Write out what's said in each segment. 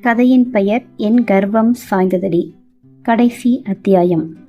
கதையின் பெயர் என் கர்வம் சாய்ந்ததடி. கடைசி அத்தியாயம்.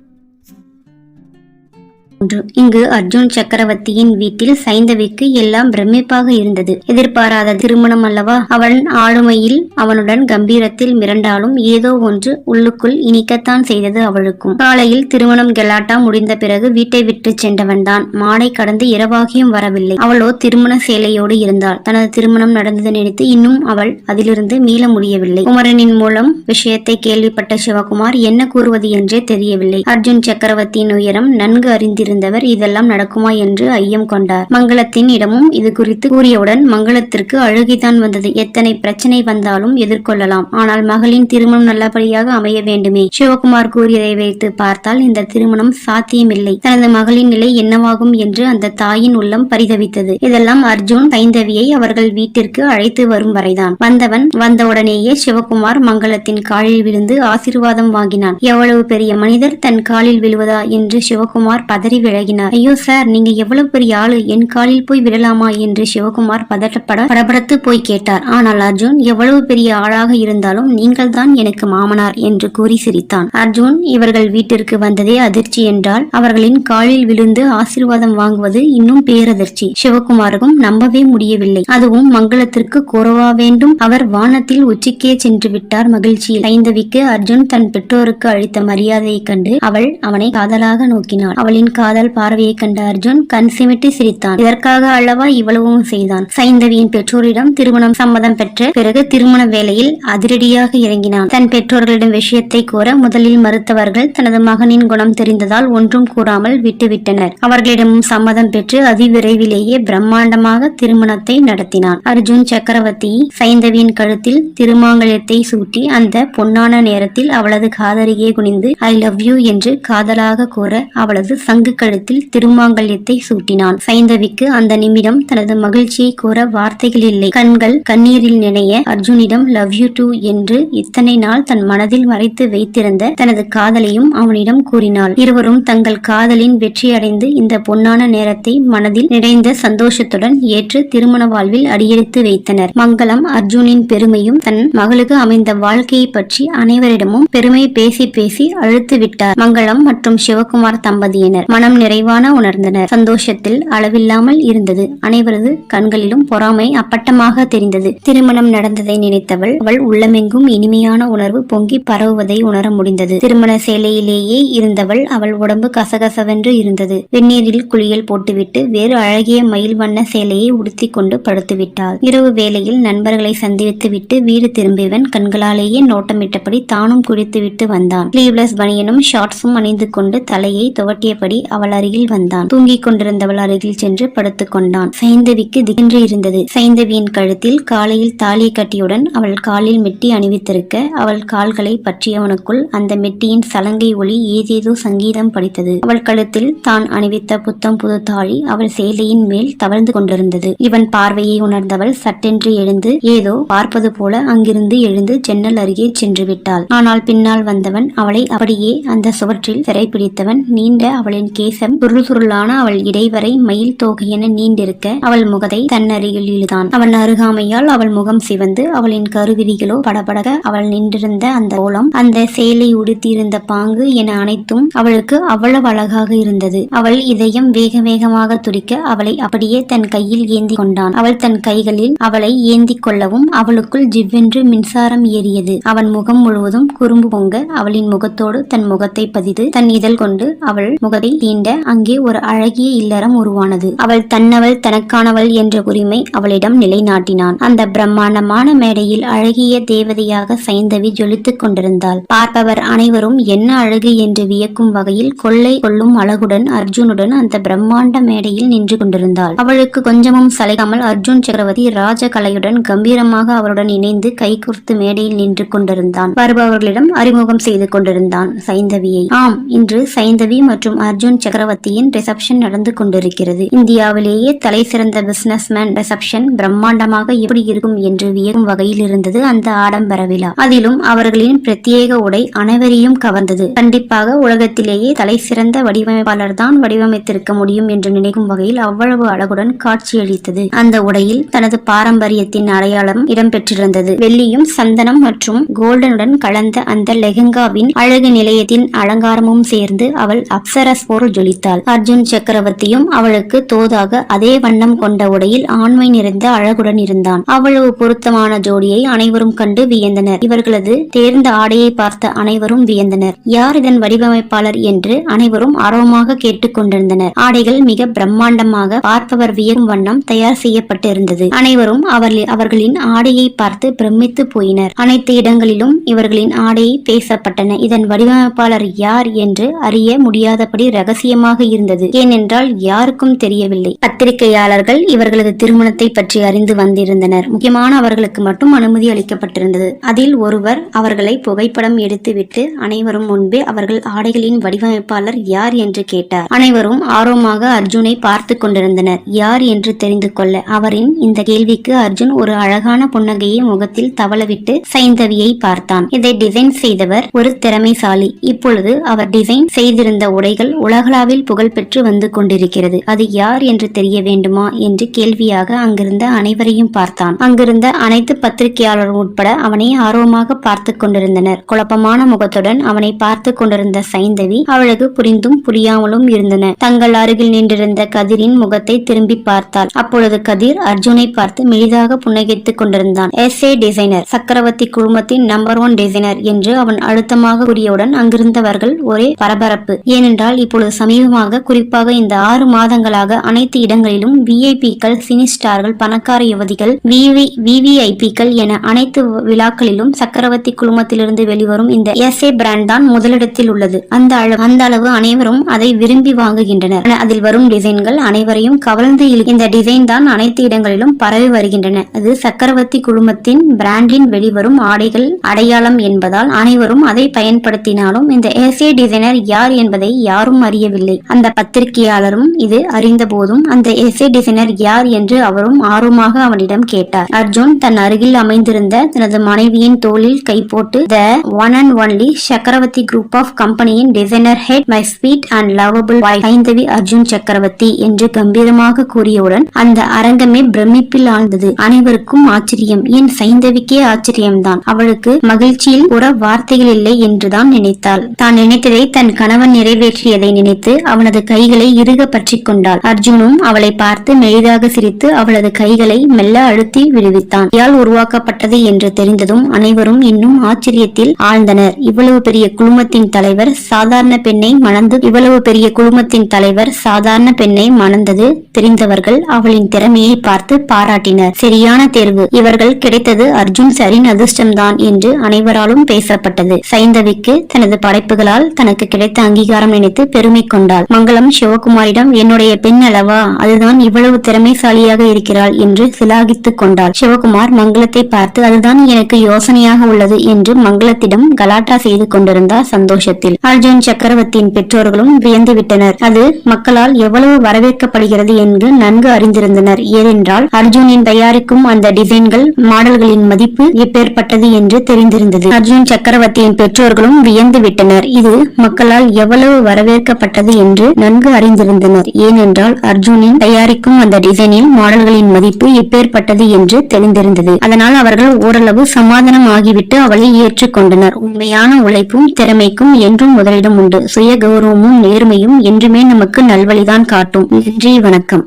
ஒன்று. இங்கு அர்ஜுன் சக்கரவர்த்தியின் வீட்டில் சைந்தவிக்கு எல்லாம் பிரமிப்பாக இருந்தது. எதிர்பாராத திருமணம் அல்லவா? அவன் ஆளுமையில் அவனுடன் கம்பீரத்தில் மிரண்டாலும் ஏதோ ஒன்று உள்ளுக்குள் இனிக்கத்தான் செய்தது அவளுக்கும். காலையில் திருமணம் கெலாட்டா முடிந்த பிறகு வீட்டை விட்டு சென்றவன்தான். மாடை கடந்து இரவாகியும் வரவில்லை. அவளோ திருமண சேலையோடு இருந்தாள். தனது திருமணம் நடந்தது நினைத்து இன்னும் அவள் அதிலிருந்து மீள முடியவில்லை. குமரனின் மூலம் விஷயத்தை கேள்விப்பட்ட சிவகுமார் என்ன கூறுவது என்றே தெரியவில்லை. அர்ஜுன் சக்கரவர்த்தியின் உயரம் நன்கு அறிந்திருந்தவர் இதெல்லாம் நடக்குமா என்று ஐயம் கொண்டார். மங்களத்தின் இடமும் இது குறித்து கூறியவுடன் மங்களத்திற்கு அழுகைதான் வந்தது. எத்தனை பிரச்சனை வந்தாலும் எதிர்கொள்ளலாம். ஆனால் மகளின் திருமணம் நல்லபடியாக அமைய வேண்டுமே. சிவகுமார் கூறியதை வைத்து பார்த்தால் இந்த திருமணம் சாத்தியமில்லை. தனது மகளின் நிலை என்னவாகும் என்று அந்த தாயின் உள்ளம் பரிதவித்தது. இதெல்லாம் அர்ஜுன் சைந்தவியை அவர்கள் வீட்டிற்கு அழைத்து வரும் வரைதான். வந்தவன் வந்தவுடனேயே சிவகுமார் மங்களத்தின் காலில் விழுந்து ஆசீர்வாதம் வாங்கினான். எவ்வளவு பெரிய மனிதர் தன் காலில் விழுவதா? என்று சிவகுமார் பதறி விலகினார். ஐயோ சார் நீங்க எவ்வளவு பெரிய ஆளு. என் காலில் போய் விழலாமா என்று சிவகுமார் பதட்டப்பட படபடத்து போய் கேட்டார். ஆனால் அர்ஜுன் எவ்வளவு பெரிய ஆளாக இருந்தாலும் நீங்கள் தான் எனக்கு மாமனார் என்று கூறி சிரித்தான். அர்ஜுன் இவர்கள் வீட்டிற்கு வந்ததே அதிர்ச்சி என்றால் அவர்களின் காலில் விழுந்து ஆசீர்வாதம் வாங்குவது இன்னும் பேரதிர்ச்சி. சிவகுமாருக்கும் நம்பவே முடியவில்லை. அதுவும் மங்களத்திற்கு கூறவா வேண்டும். அவர் வானத்தில் உச்சிக்கே சென்று விட்டார் மகிழ்ச்சியில். ஐந்தவிக்கு அர்ஜுன் தன் பெற்றோருக்கு அளித்த மரியாதையைக் கண்டு அவள் அவனை காதலாக நோக்கினாள். அவளின் காதல் பார்வையைக் கண்ட அர்ஜுன் கண் சிமிட்டி சிரித்தான். இதற்காக அல்லவா இவ்வளவும் செய்தான்? சைந்தவியின் பெற்றோரிடம் திருமணம் சம்மதம் பெற்ற பிறகு திருமண வேலையில் அதிரடியாக இறங்கினான். தன் பெற்றோர்களிடம் விஷயத்தை கூற முதலில் மறுத்தவர்கள் தனது மகனின் குணம் தெரிந்ததால் ஒன்றும் கூறாமல் விட்டுவிட்டனர். அவர்களிடமும் சம்மதம் பெற்று அதிவிரைவிலேயே பிரம்மாண்டமாக திருமணத்தை நடத்தினான். அர்ஜுன் சக்கரவர்த்தி சைந்தவியின் கழுத்தில் திருமாங்கலத்தை சூட்டி அந்த பொன்னான நேரத்தில் அவளது காதலியே குனிந்து ஐ லவ் யூ என்று காதலாக கூற அவளது சங்கு கழுத்தில் திருமாங்கல்யத்தை சூட்டினான். சைந்தவிக்கு அந்த நிமிடம் தனது மகிழ்ச்சியை கூற வார்த்தைகள் இல்லை. கண்கள் கண்ணீரில் நினைய அர்ஜுனிடம் லவ் யூ டூ என்று இத்தனை நாள் தன் மனதில் மறைத்து வைத்திருந்த தனது காதலையும் அவனிடம் கூறினாள். இருவரும் தங்கள் காதலின் வெற்றியடைந்து இந்த பொன்னான நேரத்தை மனதில் நிறைந்த சந்தோஷத்துடன் ஏற்று திருமண வாழ்வில் அடியெடுத்து வைத்தனர். மங்களம் அர்ஜுனின் பெருமையும் தன் மகளுக்கு அமைந்த வாழ்க்கையை பற்றி அனைவரிடமும் பெருமை பேசி பேசி அழுத்து விட்டார். மங்களம் மற்றும் சிவகுமார் தம்பதியினர். மனம் நிறைவான உணர்ந்தனர். சந்தோஷத்தில் அளவில்லாமல் இருந்தது. அனைவரது கண்களிலும் பொறாமை அப்பட்டமாக தெரிந்தது. திருமணம் நடந்ததை நினைத்தவள் அவள் உள்ளமெங்கும் இனிமையான உணர்வு பொங்கி பரவுவதை உணர முடிந்தது. திருமண சேலையிலேயே இருந்தவள் அவள் உடம்பு கசகசவென்று இருந்தது. வெந்நீரில் குளியல் போட்டுவிட்டு வேறு அழகிய மயில் வண்ண சேலையை உடுத்தி கொண்டு படுத்துவிட்டாள். இரவு வேளையில் நண்பர்களை சந்தித்துவிட்டு வீடு திரும்பியவன் கண்களாலேயே நோட்டமிட்டபடி தானும் குடித்துவிட்டு வந்தான். ஸ்லீவ்லெஸ் பனியனும் ஷார்ட்ஸும் அணிந்து கொண்டு தலையை துவட்டியபடி அவள் அருகில் வந்தான். தூங்கிக் கொண்டிருந்தவள் அருகில் சென்று படுத்துக் கொண்டான். சைந்தவிக்கு திகென்று இருந்தது. சைந்தவியின் கழுத்தில் காலையில் தாலி கட்டியுடன் அவள் காலில் மெட்டி அணிவித்திருக்க அவள் கால்களை பற்றியவனுக்குள் அந்த மெட்டியின் சலங்கை ஒளி ஏதேதோ சங்கீதம் படித்தது. அவள் கழுத்தில் தான் அணிவித்த புத்தம் புது தாழி அவள் சேலையின் மேல் தவழ்ந்து கொண்டிருந்தது. இவன் பார்வையை உணர்ந்தவள் சட்டென்று எழுந்து ஏதோ பார்ப்பது போல அங்கிருந்து எழுந்து ஜன்னல் அருகே சென்று விட்டாள். ஆனால் பின்னால் வந்தவன் அவளை அப்படியே அந்த சுவற்றில் சிறைப்பிடித்தவன் நீண்ட அவளின் கேசம் சுருளான அவள் இடைவரை மயில் தோகையென நீண்டிருக்க அவள் முகத்தை தன்னருகில் இழுதான். அவன் அருகாமையால் அவள் முகம் சிவந்து அவளின் கருவிரிகளோ படபடக அவள் நின்றிருந்த அந்த கோலம் அந்த சேலை உடுத்தியிருந்த பாங்கு என அனைத்தும் அவளுக்கு அவ்வளவு அழகாக இருந்தது. அவள் இதயம் வேக வேகமாக துடிக்க அவளை அப்படியே தன் கையில் ஏந்தி கொண்டான். அவள் தன் கைகளில் அவளை ஏந்தி கொள்ளவும் அவளுக்குள் ஜிவ்வென்று மின்சாரம் ஏறியது. அவன் முகம் முழுவதும் குறும்பு பொங்க அவளின் முகத்தோடு தன் முகத்தை பதித்து தன் இதழ் கொண்டு அவள் முகத்தை நீண்ட அங்கே ஒரு அழகிய இல்லறம் உருவானது. அவள் தன்னவள் தனக்கானவள் என்ற உரிமை அவளிடம் நிலைநாட்டினான். அந்த பிரம்மாண்டமான மேடையில் அழகிய தேவதையாக சைந்தவி ஜொலித்துக் கொண்டிருந்தாள். பார்ப்பவர் அனைவரும் என்ன அழகு என்று வியக்கும் வகையில் கொள்ளை கொள்ளும் அழகுடன் அர்ஜுனுடன் அந்த பிரம்மாண்ட மேடையில் நின்று கொண்டிருந்தாள். அவளுக்கு கொஞ்சமும் சளைக்காமல் அர்ஜுன் சக்கரவர்த்தி ராஜகலையுடன் கம்பீரமாக அவருடன் இணைந்து கைகுர்த்து மேடையில் நின்று கொண்டிருந்தான். வருபவர்களிடம் அறிமுகம் செய்து கொண்டிருந்தான் சைந்தவியை. ஆம் இன்று சைந்தவி மற்றும் அர்ஜுன் சக்கரவர்த்தியின் ரிசப்ஷன் நடந்து கொண்டிருக்கிறது. இந்தியாவிலேயே தலை சிறந்த பிசினஸ்மேன் ரிசப்ஷன் பிரம்மாண்டமாக எப்படி இருக்கும் என்று வியக்கும் வகையில் இருந்தது அந்த ஆடம்பர விழா. அதிலும் அவர்களின் பிரத்யேக உடை அனைவரையும் கவர்ந்தது. கண்டிப்பாக உலகத்திலேயே தலை சிறந்த வடிவமைப்பாளர் தான் வடிவமைத்திருக்க முடியும் என்று நினைக்கும் வகையில் அவ்வளவு அழகுடன் காட்சியளித்தது. அந்த உடையில் தனது பாரம்பரியத்தின் அடையாளம் இடம்பெற்றிருந்தது. வெள்ளியும் சந்தனம் மற்றும் கோல்டனுடன் கலந்த அந்த லெஹங்காவின் அழகு நிலையத்தின் அலங்காரமும் சேர்ந்து அவள் அப்சரஸ் போல் ஜொலித்தாள். அர்ஜுன் சக்கரவர்த்தியும் அவளுக்கு தோதாக அதே வண்ணம் கொண்ட உடையில் ஆண்மை நிறைந்த அழகுடன் இருந்தான். அவ்வளவு பொருத்தமான ஜோடியை அனைவரும் கண்டு வியந்தனர். இவர்களது தேர்ந்த ஆடையை பார்த்த அனைவரும் வியந்தனர். யார் இதன் வடிவமைப்பாளர் என்று அனைவரும் ஆர்வமாக கேட்டுக்கொண்டிருந்தனர் ஆடைகள் மிக பிரம்மாண்டமாக பார்ப்பவர் வியக்கும் வண்ணம் தயார் செய்யப்பட்டிருந்தது. அனைவரும் அவர் அவர்களின் ஆடையை பார்த்து பிரமித்து போயினர். அனைத்து இடங்களிலும் இவர்களின் ஆடையை பேசப்பட்டன. இதன் வடிவமைப்பாளர் யார் என்று அறிய முடியாதபடி ரகசிய ரகசியமாக இருந்தது. ஏனென்றால் யாருக்கும் தெரியவில்லை. பத்திரிகையாளர்கள் இவர்களது திருமணத்தை பற்றி அறிந்து வந்திருந்தனர். முக்கியமான அவர்களுக்கு மட்டும் அனுமதி அளிக்கப்பட்டிருந்தது. அதில் ஒருவர் அவர்களை புகைப்படம் எடுத்துவிட்டு அனைவரும் முன்பே அவர்கள் ஆடைகளின் வடிவமைப்பாளர் யார் என்று கேட்டார். அனைவரும் ஆர்வமாக அர்ஜுனை பார்த்து கொண்டிருந்தனர். யார் என்று தெரிந்து கொள்ள அவரின் இந்த கேள்விக்கு அர்ஜுன் ஒரு அழகான புன்னகையை முகத்தில் தவளவிட்டு சைந்தவியை பார்த்தான். இதை டிசைன் செய்தவர் ஒரு திறமைசாலி. இப்பொழுது அவர் டிசைன் செய்திருந்த உடைகள் உலக உலகளாவில் புகழ்பெற்று வந்து கொண்டிருக்கிறது. அது யார் என்று தெரிய வேண்டுமா? என்று கேள்வியாக அங்கிருந்த அனைவரையும் பார்த்தான். அங்கிருந்த அனைத்து பத்திரிகையாளரும் உட்பட அவனை ஆர்வமாக பார்த்து கொண்டிருந்தனர். குழப்பமான முகத்துடன் அவனை பார்த்து கொண்டிருந்த சைந்தவி அவளுக்கு புரிந்தும் புரியாமலும் இருந்தன. தங்கள் அருகில் நின்றிருந்த கதிரின் முகத்தை திரும்பி பார்த்தாள். அப்பொழுது கதிர் அர்ஜுனை பார்த்து மெலிதாக புன்னகைத்துக் கொண்டிருந்தான். எஸ் ஏ டிசைனர் சக்கரவர்த்தி குழுமத்தின் நம்பர் ஒன் டிசைனர் என்று அவன் அழுத்தமாக கூறியவுடன் அங்கிருந்தவர்கள் ஒரே பரபரப்பு. ஏனென்றால் இப்பொழுது சமீபமாக குறிப்பாக இந்த ஆறு மாதங்களாக அனைத்து இடங்களிலும் விஐபிக்கள் சினி ஸ்டார்கள் பணக்கார யுவதிகள் விவி விவிஐபிக்கள் என அனைத்து விழாக்களிலும் சக்கரவர்த்தி குழுமத்திலிருந்து வெளிவரும் இந்த எஸ் ஏ பிராண்ட் தான் முதலிடத்தில் உள்ளது. அந்த அளவு அந்த அளவு அனைவரும் அதை விரும்பி வாங்குகின்றனர். அதில் வரும் டிசைன்கள் அனைவரையும் கவர்ந்து இந்த டிசைன் தான் அனைத்து இடங்களிலும் பரவி வருகின்றன. அது சக்கரவர்த்தி குழுமத்தின் பிராண்டின் வெளிவரும் ஆடைகள் அடையாளம் என்பதால் அனைவரும் அதை பயன்படுத்தினாலும் இந்த ஏசே டிசைனர் யார் என்பதை யாரும் அறிய தெரியவில்லை. அந்த பத்திரிகையாளரும் இது அறிந்த போதும் அந்த எஸ்ஏ டிசைனர் யார் என்று அவரும் ஆர்வமாக அவனிடம் கேட்டார். அர்ஜுன் தன் அருகில் அமைந்திருந்த தனது மனைவியின் தோளில் கை போட்டு the one and only Chakravarthi group of கம்பெனியின் designer head my sweet and lovable Aindhavi Arjun Chakravarthi என்று கம்பீரமாக கூறியவுடன் அந்த அரங்கமே பிரமிப்பில் ஆழ்ந்தது. அனைவருக்கும் ஆச்சரியம். ஏன் சைந்தவிக்கே ஆச்சரியம்தான். அவளுக்கு மகிழ்ச்சியில் கூட வார்த்தைகள் இல்லை என்றுதான் நினைத்தாள். தான் நினைத்ததை தன் கணவன் நிறைவேற்றியதை நினைத்து அவனது கைகளை இறுக பற்றி கொண்டாள். அர்ஜுனும் அவளை பார்த்து மெலிதாக சிரித்து அவளது கைகளை மெல்ல அழுத்தி விடுவித்தான். யால் உருவாக்கப்பட்டது என்று தெரிந்ததும் அனைவரும் இன்னும் ஆச்சரியத்தில் ஆழ்ந்தனர். இவ்வளவு பெரிய குழுமத்தின் தலைவர் சாதாரண பெண்ணை மணந்து இவ்வளவு பெரிய குழுமத்தின் தலைவர் சாதாரண பெண்ணை மணந்தது தெரிந்தவர்கள் அவளின் திறமையை பார்த்து பாராட்டினர். சரியான தேர்வு. இவர்கள் கிடைத்தது அர்ஜுன் சரின் அதிர்ஷ்டம்தான் என்று அனைவராலும் பேசப்பட்டது. சைந்தவிக்கு தனது படைப்புகளால் தனக்கு கிடைத்த அங்கீகாரம் நினைத்து பெருமை கொண்டாள். மங்களம் சிவகுமாரிடம் என்னுடைய பெண் அல்லவா? அதுதான் இவ்வளவு திறமைசாலியாக இருக்கிறாள் என்று சிலாகித்துக் கொண்டாள். சிவகுமார் மங்களத்தை பார்த்து அதுதான் எனக்கு யோசனையாக உள்ளது என்று மங்களத்திடம் கலாட்டா செய்து கொண்டிருந்தார் சந்தோஷத்தில். அர்ஜுன் சக்கரவர்த்தியின் பெற்றோர்களும் வியந்து விட்டனர் அது மக்களால் எவ்வளவு வரவேற்கப்படுகிறது என்று நன்கு அறிந்திருந்தனர். ஏனென்றால் அர்ஜுனின் தயாரிக்கும் அந்த டிசைன்கள் மாடல்களின் மதிப்பு எப்பேற்பட்டது என்று தெரிந்திருந்தது. அர்ஜுன் சக்கரவர்த்தியின் பெற்றோர்களும் வியந்து விட்டனர் இது மக்களால் எவ்வளவு வரவேற்கப்பட்ட செய்யப்பட்டது என்று நன்கு அறிந்திருந்தனர். ஏனென்றால் அர்ஜுனின் தயாரிக்கும் அந்த டிசைனில் மாடல்களின் மதிப்பு எப்பேற்பட்டது என்று தெரிந்திருந்தது. அதனால் அவர்கள் ஓரளவு சமாதானம் ஆகிவிட்டு அவளை ஏற்றுக்கொண்டனர் உண்மையான உழைப்பும் திறமைக்கும் என்றும் முதலிடம் உண்டு. சுய கௌரவமும் நேர்மையும் என்றுமே நமக்கு நல்வழிதான் காட்டும். நன்றி வணக்கம்.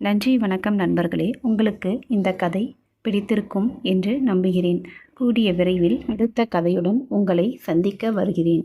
நன்றி வணக்கம் நண்பர்களே. உங்களுக்கு இந்த கதை பிடித்திருக்கும் என்று நம்புகிறேன். கூடிய விரைவில் அடுத்த கதையுடன் உங்களை சந்திக்க வருகிறேன்.